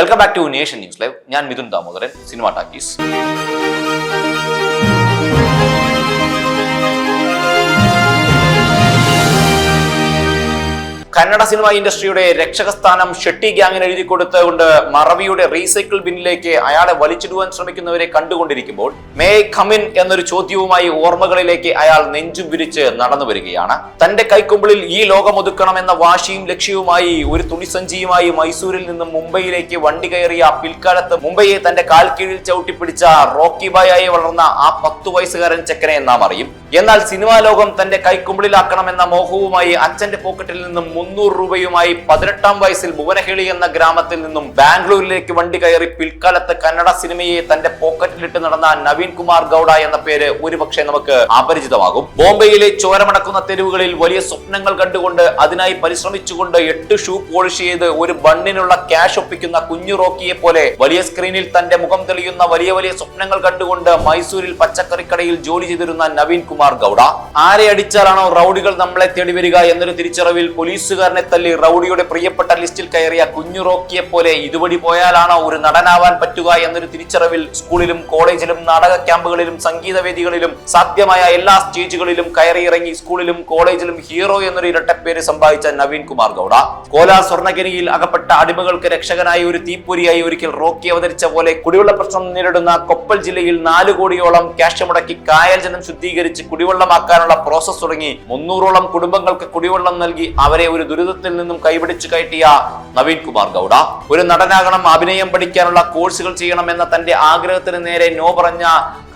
Welcome back to nation news live ഞാൻ Mithun Damodaran cinema talkies. Kannada cinema ഇൻഡസ്ട്രിയുടെ രക്ഷകസ്ഥാനം ഷെട്ടി ഗ്യാങ്ങിന് എഴുതി കൊടുത്തുകൊണ്ട് മറവിയുടെ റീസൈക്കിൾ ബിന്നിലേക്ക് അയാളെ വലിച്ചിടുവാൻ ശ്രമിക്കുന്നവരെ കണ്ടുകൊണ്ടിരിക്കുമ്പോൾ മേ ഖമിൻ എന്നൊരു ചോദ്യവുമായി ഓർമ്മകളിലേക്ക് അയാൾ നെഞ്ചും വിരിച്ച് നടന്നു വരികയാണ്. തന്റെ കൈക്കുമ്പിളിൽ ഈ ലോകം ഒതുക്കണം എന്ന വാശിയും ലക്ഷ്യവുമായി ഒരു തുണിസഞ്ചിയുമായി മൈസൂരിൽ നിന്നും മുംബൈയിലേക്ക് വണ്ടി കയറിയ പിൽക്കാലത്ത് മുംബൈയെ തന്റെ കാൽ കീഴിൽ ചവിട്ടിപ്പിടിച്ച റോക്കി ബായായി വളർന്ന ആ പത്തു വയസ്സുകാരൻ ചെക്കനെ നാം അറിയും. എന്നാൽ സിനിമാ ലോകം തന്റെ കൈക്കുമ്പിളിലാക്കണമെന്ന മോഹവുമായി അച്ഛന്റെ പോക്കറ്റിൽ നിന്നും മുന്നൂറ് രൂപയുമായി പതിനെട്ടാം വയസ്സിൽ ഭുവനഹേളി എന്ന ഗ്രാമത്തിൽ നിന്നും ബാംഗ്ലൂരിലേക്ക് വണ്ടി കയറി പിൽക്കാലത്ത് കന്നഡ സിനിമയെ തന്റെ പോക്കറ്റിലിട്ട് നടന്ന നവീൻ കുമാർ ഗൌഡ എന്ന പേര് ഒരുപക്ഷെ നമുക്ക് അപരിചിതമാകും. ബോംബെയിലെ ചോരമടക്കുന്ന തെരുവുകളിൽ വലിയ സ്വപ്നങ്ങൾ കണ്ടുകൊണ്ട് അതിനായി പരിശ്രമിച്ചുകൊണ്ട് എട്ട് ഷൂ പോളിഷ് ചെയ്ത് ഒരു ബണ്ണിനുള്ള ക്യാഷ് ഒപ്പിക്കുന്ന കുഞ്ഞു റോക്കിയെ പോലെ വലിയ സ്ക്രീനിൽ തന്റെ മുഖം തെളിയുന്ന വലിയ വലിയ സ്വപ്നങ്ങൾ കണ്ടുകൊണ്ട് മൈസൂരിൽ പച്ചക്കറിക്കടയിൽ ജോലി ചെയ്തിരുന്ന നവീൻ കുമാർ ഗൗഡ. ആരെ അടിച്ചാലാണോ റൌഡികൾ നമ്മളെ തേടി വരിക എന്നൊരു തിരിച്ചറിവിൽ പോലീസുകാരനെ തല്ലി റൌഡിയുടെ പ്രിയപ്പെട്ട ലിസ്റ്റിൽ കയറിയ കുഞ്ഞു റോക്കിയെ പോലെ ഇതുവഴി പോയാലാണോ ഒരു നടനാവാൻ പറ്റുക എന്നൊരു തിരിച്ചറിവിൽ സ്കൂളിലും കോളേജിലും നാടക ക്യാമ്പുകളിലും സംഗീതവേദികളിലും സാധ്യമായ എല്ലാ സ്റ്റേജുകളിലും കയറിയിറങ്ങി സ്കൂളിലും കോളേജിലും ഹീറോ എന്നൊരു ഇരട്ടപ്പേര് സമ്പാദിച്ച നവീൻ കുമാർ ഗൗഡ. കോലാ സ്വർണഗിരിയിൽ അകപ്പെട്ട അടിമകൾക്ക് രക്ഷകനായി ഒരു തീപ്പൊരിയായി ഒരിക്കൽ റോക്കി അവതരിച്ച പോലെ കുടിവെള്ള പ്രശ്നം നേരിടുന്ന കൊപ്പൽ ജില്ലയിൽ നാല് കോടിയോളം ക്യാഷ് മുടക്കി കായൽ ജലം ശുദ്ധീകരിച്ച് കുടിവെള്ളമാക്കാനുള്ള പ്രോസസ് തുടങ്ങി മുന്നൂറോളം കുടുംബങ്ങൾക്ക് കുടിവെള്ളം നൽകി അവരെ ഒരു ദുരിതത്തിൽ നിന്നും കൈപിടിച്ചു കയറ്റിയ നവീൻ കുമാർ ഗൗഡ. ഒരു നടനാകണം അഭിനയം പഠിക്കാനുള്ള കോഴ്സുകൾ ചെയ്യണമെന്ന തന്റെ ആഗ്രഹത്തിന് നേരെ നോ പറഞ്ഞ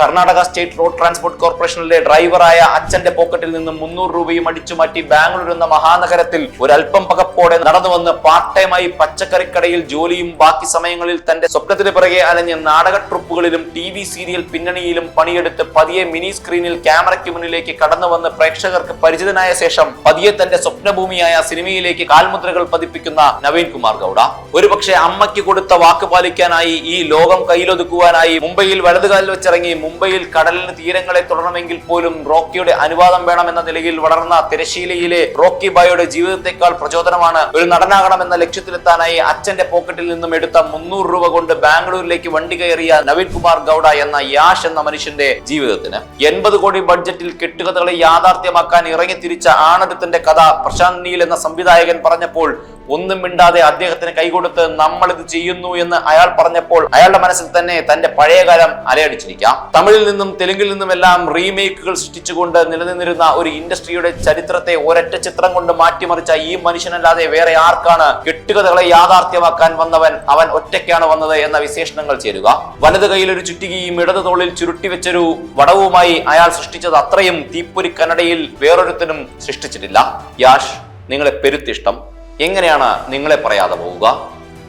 കർണാടക സ്റ്റേറ്റ് റോഡ് ട്രാൻസ്പോർട്ട് കോർപ്പറേഷനിലെ ഡ്രൈവറായ അച്ഛന്റെ പോക്കറ്റിൽ നിന്നും മുന്നൂറ് രൂപയും അടിച്ചു മാറ്റി ബാംഗ്ലൂർ എന്ന മഹാനഗരത്തിൽ ഒരൽപ്പം പകപ്പോടെ നടന്നു വന്ന് പാർട്ട് ടൈമായി പച്ചക്കറിക്കടയിൽ ജോലിയും ബാക്കി സമയങ്ങളിൽ തന്റെ സ്വപ്നത്തിന് പിറകെ അലഞ്ഞ് നാടക ട്രിപ്പുകളിലും ടി വി സീരിയൽ പിന്നണിയിലും പണിയെടുത്ത് പതിയെ മിനി സ്ക്രീനിൽ ക്യാമറയ്ക്ക് മുന്നിലേക്ക് കടന്നു വന്ന് പ്രേക്ഷകർക്ക് പരിചിതനായ ശേഷം പതിയെ തന്റെ സ്വപ്നഭൂമിയായ സിനിമയിലേക്ക് കാൽമുദ്രകൾ പതിപ്പിക്കുന്ന നവീൻ കുമാർ ഗൗഡ. ഒരുപക്ഷെ അമ്മയ്ക്ക് കൊടുത്ത വാക്ക് പാലിക്കാനായി ഈ ലോകം കയ്യിലൊതുക്കുവാനായി മുംബൈയിൽ വലതുകാലിൽ വെച്ചിറങ്ങി മുംബൈയിൽ കടലിന് തീരങ്ങളെ തുടരണമെങ്കിൽ പോലും റോക്കിയുടെ അനുവാദം വേണമെന്ന നിലയിൽ വളർന്ന തിരശീലയിലെ റോക്കി ബായുടെ ജീവിതത്തെക്കാൾ പ്രചോദനമാണ് ഒരു നടനാകണമെന്ന ലക്ഷ്യത്തിലെത്താനായി അച്ഛന്റെ പോക്കറ്റിൽ നിന്നും എടുത്ത മുന്നൂറ് രൂപ കൊണ്ട് ബാംഗ്ലൂരിലേക്ക് വണ്ടി കയറിയ നവീൻ കുമാർ ഗൗഡ എന്ന യാഷ് എന്ന മനുഷ്യന്റെ ജീവിതത്തിന്. എൺപത് കോടി ബഡ്ജറ്റിൽ കെട്ടുകഥകളെ യാഥാർത്ഥ്യമാക്കാൻ ഇറങ്ങി തിരിച്ച ആണരത്തിന്റെ കഥ പ്രശാന്ത് നീൽ എന്ന സംവിധായകൻ പറഞ്ഞപ്പോൾ ഒന്നും മിണ്ടാതെ അദ്ദേഹത്തിന് കൈകൊടുത്ത് നമ്മൾ ഇത് ചെയ്യുന്നു എന്ന് അയാൾ പറഞ്ഞപ്പോൾ അയാളുടെ മനസ്സിൽ തന്നെ തന്റെ പഴയകാലം അലയടിച്ചിരിക്കാം തമിഴിൽ നിന്നും തെലുങ്കിൽ നിന്നും എല്ലാം റീമേക്കുകൾ സൃഷ്ടിച്ചുകൊണ്ട് നിലനിന്നിരുന്ന ഒരു ഇൻഡസ്ട്രിയുടെ ചരിത്രത്തെ ഒരൊറ്റ ചിത്രം കൊണ്ട് മാറ്റിമറിച്ച ഈ മനുഷ്യനല്ലാതെ വേറെ ആർക്കാണ് കെട്ടുകഥകളെ യാഥാർത്ഥ്യമാക്കാൻ വന്നവൻ അവൻ ഒറ്റയ്ക്കാണ് വന്നത് എന്ന വിശേഷണങ്ങൾ ചേരുക. വലത് കയ്യിൽ ഒരു ചുറ്റികയും ഇടത് തോളിൽ ചുരുട്ടി വെച്ചൊരു വടവുമായി അയാൾ സൃഷ്ടിച്ചത് അത്രയും തീപ്പൊരി കന്നഡയിൽ വേറൊരുത്തനും സൃഷ്ടിച്ചിട്ടില്ല. യാഷ് നിങ്ങളെ പെരുത്തിഷ്ടം. എങ്ങനെയാണ് നിങ്ങളെ പറയാതെ പോവുക?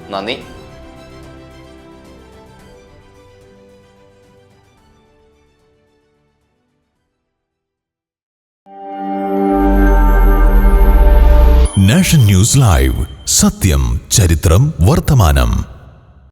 നന്ദി. Nation News Live. സത്യം ചരിത്രം വർത്തമാനം.